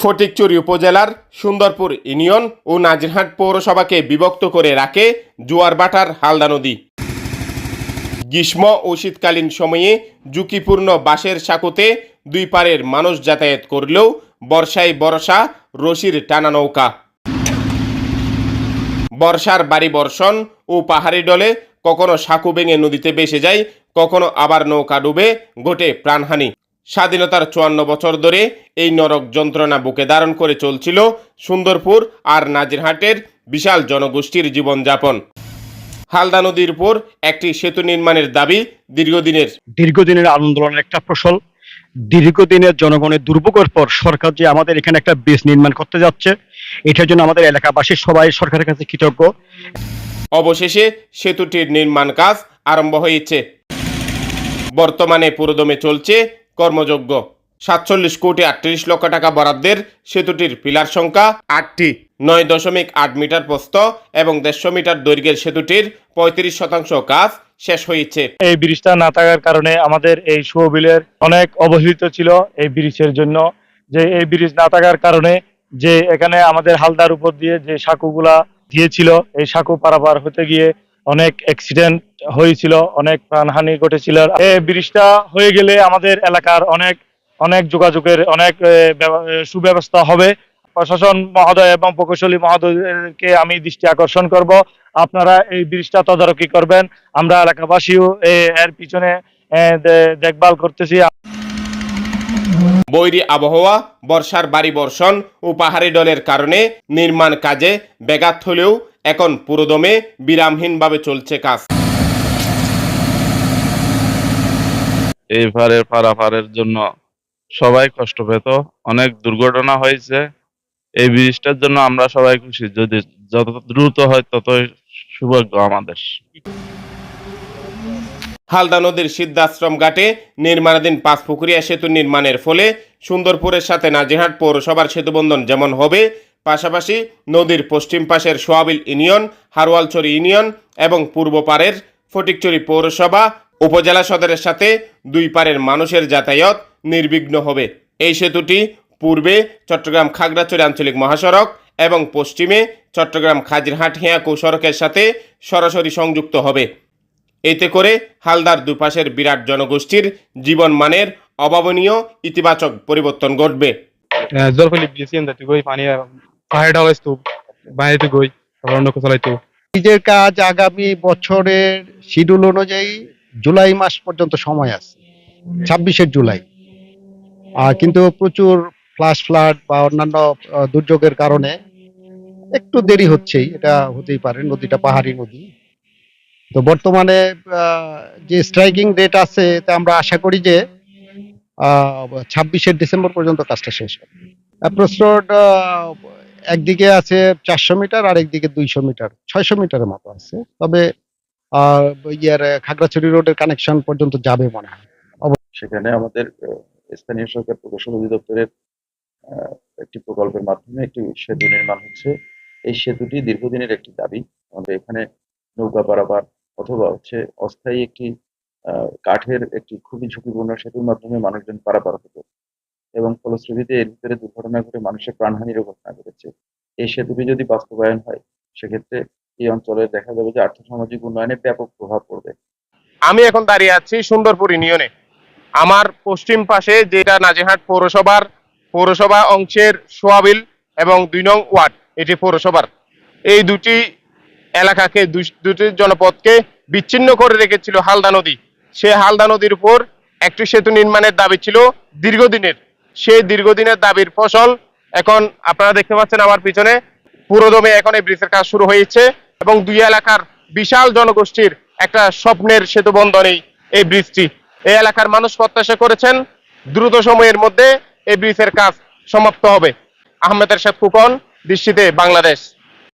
ফটিকচুরি উপজেলার সুন্দরপুর ইউনিয়ন ও নাজিরহাট পৌরসভাকে বিভক্ত করে রাখে জোয়ারবাটার হালদা নদী। গ্রীষ্ম ও শীতকালীন সময়ে ঝুঁকিপূর্ণ বাঁশের সাঁকুতে দুই পারের মানুষ যাতায়াত করলেও বর্ষায় বর্ষা, রশির টানা নৌকা। বর্ষার বাড়ি বর্ষণ ও পাহাড়ি ডলে কখনো সাঁকু ভেঙে নদীতে ভেসে যায়, কখনো আবার নৌকা ডুবে, ঘটে প্রাণহানি। স্বাধীনতার চুয়ান্ন বছর ধরে এই নরক যন্ত্রণা বুকে ধারণ করে চলছিল সুন্দরপুর আর নাজিরহাটের বিশাল জনগোষ্ঠীর জীবনযাপন। হালদা নদীর উপর একটি সেতু নির্মাণের দাবি দীর্ঘদিনের। দীর্ঘদিনের আন্দোলনের একটা ফসল। দীর্ঘদিনের জনগণের দুর্ভোগের পর সরকার যে আমাদের এখানে একটা ব্রিজ নির্মাণ করতে যাচ্ছে এটার জন্য আমাদের এলাকাবাসী সবাই সরকারের কাছে কৃতজ্ঞ। অবশেষে সেতুটির নির্মাণ কাজ আরম্ভ হয়েছে। বর্তমানে পুরোদমে চলছে কর্মযোগ্য। সাতচল্লিশ কোটি আটত্রিশ লক্ষ টাকা বরাদ্দের সেতুটির পিলার সংখ্যা আটটি। নয় দশমিক আট মিটার প্রস্থ এবং দেড়শো মিটার দৈর্ঘ্যের সেতুটির পঁয়ত্রিশ শতাংশ কাজ শেষ হয়েছে। এই ব্রিজটা না থাকার কারণে আমাদের এই সুবিলের অনেক অবহেলিত ছিল এই ব্রিজের জন্য। যে এই ব্রিজ না থাকার কারণে যে এখানে আমাদের হালদার উপর দিয়ে যে সাঁকুগুলা দিয়েছিল, এই সাঁকু পারাপার হতে গিয়ে অনেক অ্যাক্সিডেন্ট হয়েছিল, অনেক প্রাণহানি ঘটেছিল। এই ব্রিজটা হয়ে গেলে আমাদের এলাকার অনেক অনেক যোগাযোগের অনেক ব্যব- সুব্যবস্থা হবে। প্রশাসন মহোদয় এবং প্রকৌশলী মহোদয়কে আমি দৃষ্টি আকর্ষণ করব। আপনারা এই ব্রিজটা তদারকি করবেন। আমরা এলাকাবাসীও এর পিছনে দেখভাল করতেছি। বৈরী আবহাওয়া, বর্ষার বাড়ি বর্ষণ ও পাহাড়ি ডলের কারণে নির্মাণ কাজে ব্যাঘাত হলেও এখন পুরোদমে বিরামহীনভাবে চলছে কাজ। এই পারের পারাপারের জন্য সবাই কষ্ট পেত। অনেক দুর্ঘটনা হয়েছে। এই ব্রিজটার জন্য আমরা সবাই খুশি। যদি যত দ্রুত হয় ততই সৌভাগ্য আমাদের। হালদা নদীর সিদ্ধাশ্রম ঘাটে নির্মাণাধীন পাঁচপুকুরিয়া সেতু নির্মাণের ফলে সুন্দরপুরের সাথে নাজিরহাট পৌরসভার সেতুবন্ধন যেমন হবে পাশাপাশি নদীর পশ্চিম পাশের সোয়াবিল ইউনিয়ন হারওয়ালচরি ইউনিয়ন এবং পূর্ব পারের ফটিকচুরি পৌরসভা উপজেলা সদরের সাথে দুই পারের মানুষের যাতায়াত নির্বিঘ্ন হবে। এই সেতুটি পূর্বে চট্টগ্রাম খাগড়াছড়ি আঞ্চলিক মহাসড়ক এবং পশ্চিমে চট্টগ্রাম খাজিরহাট হিয়াকু সড়কের সাথে সরাসরি সংযুক্ত হবে। এতে করে হালদার দুপাশের বিরাট জনগোষ্ঠীর জীবনমানের অভাবনীয় ইতিবাচক পরিবর্তন ঘটবে। পাহাড় ঢালাইতো বাইরে গই কোথাও চালাইতো ব্রিজের কাজ আগামী বছরের শিডিউল অনুযায়ী জুলাই মাস পর্যন্ত সময় আছে, ছাব্বিশে জুলাই। আর কিন্তু প্রচুর ফ্লাশ ফ্লাড বা অন্যান্য দুর্যোগের কারণে একটু দেরি হচ্ছেই, এটা হতেই পারে, নদীটা পাহাড়ি নদী। তো বর্তমানে যে স্ট্রাইকিং ডেট আছে, তা আমরা আশা করি যে ছাব্বিশে ডিসেম্বর পর্যন্ত কাজটা শেষ হবে। রোড একদিকে আছে চারশো মিটার আর একদিকে দুইশো মিটার, ছয়শো মিটারের মতো আছে। তবে ইয়ার, খাগড়াছড়ি রোডের কানেকশন পর্যন্ত যাবে মনে হয়। সেখানে আমাদের স্থানীয় সরকার প্রকৌশল অধিদপ্তরের একটি প্রকল্পের মাধ্যমে একটি সেতু নির্মাণ হচ্ছে। এই সেতুটি দীর্ঘদিনের একটি দাবি। আমাদের এখানে নৌকা পারাপার অথবা হচ্ছে অস্থায়ী একটি কাঠের একটি খুবই ঝুঁকিপূর্ণ সেতুর মাধ্যমে মানুষজন পারাপার হতো এবং ফলশ্রুতিতে এর ভিতরে দুর্ঘটনা ঘটে মানুষের প্রাণহানিরও ঘটনা ঘটেছে। এই সেতুটি যদি বাস্তবায়ন হয়, সেক্ষেত্রে এই অঞ্চলে দেখা যাবে যে আর্থসামাজিক উন্নয়নে ব্যাপক প্রভাব পড়বে। আমি এখন দাঁড়িয়ে আছি সুন্দরপুর ইউনিয়নে। আমার পশ্চিম পাশে যেটা নাজিরহাট পৌরসভার, পৌরসভা অংশের সোয়াবিল এবং দুই নং ওয়ার্ড, এটি পৌরসভার। এই দুটি এলাকাকে দুটি জনপদকে বিচ্ছিন্ন করে রেখেছিল হালদা নদী। সে হালদা নদীর উপর একটি সেতু নির্মাণের দাবি ছিল দীর্ঘদিনের। সেই দীর্ঘদিনের দাবির ফসল এখন আপনারা দেখতে পাচ্ছেন আমার পিছনে। পুরোদমে এখন এই ব্রিজের কাজ শুরু হয়েছে এবং দুই এলাকার বিশাল জনগোষ্ঠীর একটা স্বপ্নের সেতু বন্ধনেই এই ব্রিজটি। এই এলাকার মানুষ প্রত্যাশা করেছেন দ্রুত সময়ের মধ্যে এই ব্রিজের কাজ সমাপ্ত হবে। আহমেদের সাথে ফুকন, দৃষ্টিতে বাংলাদেশ।